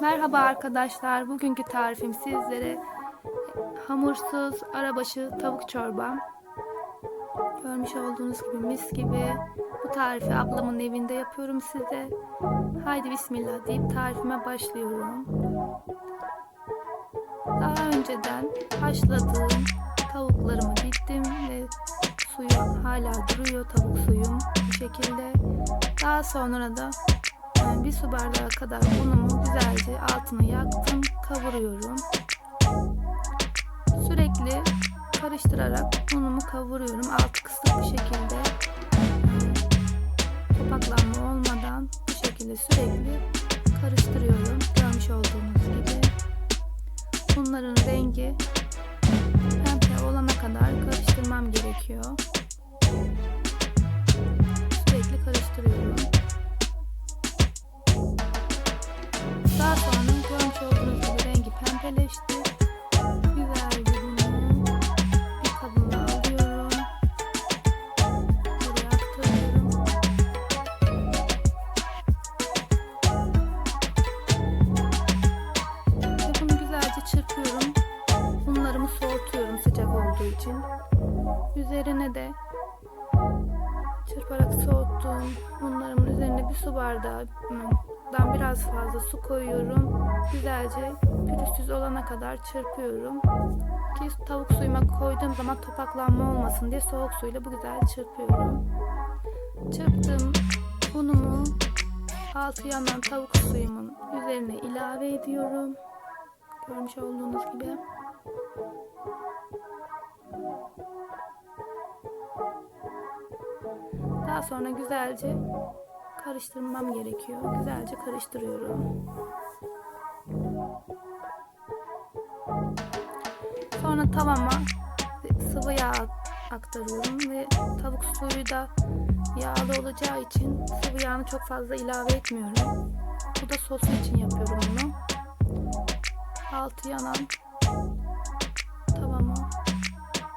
Merhaba arkadaşlar. Bugünkü tarifim sizlere hamursuz arabaşı tavuk çorba. Görmüş olduğunuz gibi mis gibi. Bu tarifi ablamın evinde yapıyorum size. Haydi bismillah deyip tarifime başlıyorum. Daha önceden haşladığım tavuklarımı diktim ve suyu hala duruyor tavuk suyum bu şekilde. Daha sonra da bir su bardağı kadar unumu güzelce altını yaktım, kavuruyorum. Sürekli karıştırarak unumu kavuruyorum. Altı kısık bir şekilde topaklanma olmadan bu şekilde sürekli karıştırıyorum. Görmüş olduğunuz gibi. Bunların rengi pembe olana kadar karıştırmam gerekiyor. Sürekli karıştırıyorum. Güzelce çırpıyorum. Unlarımı soğutuyorum sıcak olduğu için. Üzerine de çırparak soğuttuğum unlarımın üzerine bir su bardağından biraz fazla su koyuyorum. Güzelce pürüzsüz olana kadar çırpıyorum. Ki tavuk suyuma koyduğum zaman topaklanma olmasın diye soğuk suyla bu güzel çırpıyorum. Çırptığım unumu altı yanan tavuk suyumun üzerine ilave ediyorum. Görmüş olduğunuz gibi. Daha sonra güzelce karıştırmam gerekiyor. Güzelce karıştırıyorum. Sonra tavama sıvı yağ aktarıyorum ve tavuk suyu da yağlı olacağı için sıvı yağını çok fazla ilave etmiyorum. Bu da sosu için yapıyorum bunu. Altı yanan tavama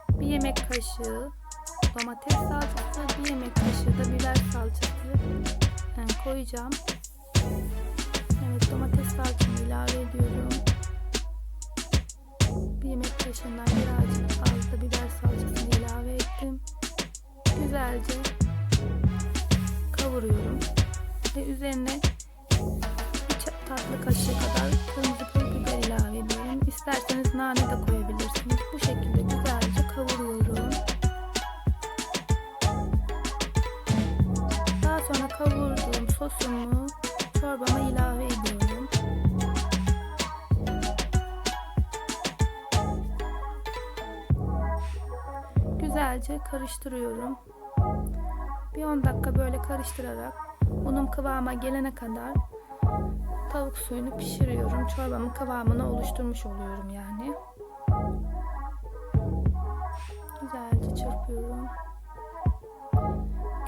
bir yemek kaşığı domates salçası, bir yemek kaşığı da biber salçası koyacağım. Evet domates salçamı ilave ediyorum. Bir yemek kaşığından birazcık fazla biber salçasını ilave ettim. Güzelce kavuruyorum. Ve üzerine bir tatlı kaşığı kadar kırmızı pul biber ilave ediyorum. İsterseniz nane de koyabilirsiniz. Bu şekilde güzelce kavuruyorum. Daha sonra kavurduğum sosumu çorbama ilave ediyorum. Güzelce karıştırıyorum. Bir 10 dakika böyle karıştırarak unum kıvama gelene kadar tavuk suyunu pişiriyorum. Çorbamın kıvamını oluşturmuş oluyorum yani. Güzelce çırpıyorum.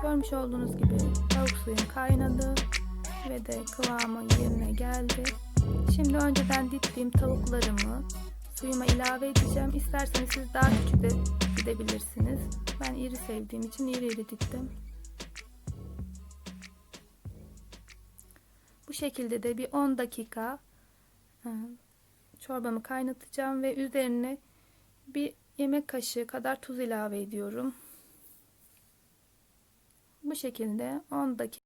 Görmüş olduğunuz gibi tavuk suyum kaynadı ve de kıvamı yerine geldi. Şimdi önceden dittiğim tavuklarımı suyuma ilave edeceğim. İsterseniz siz daha küçük de gidebilirsiniz. Ben iri sevdiğim için iri iri dittim. Bu şekilde de bir 10 dakika e, çorbamı kaynatacağım ve üzerine bir yemek kaşığı kadar tuz ilave ediyorum. Bu şekilde. 10 dakika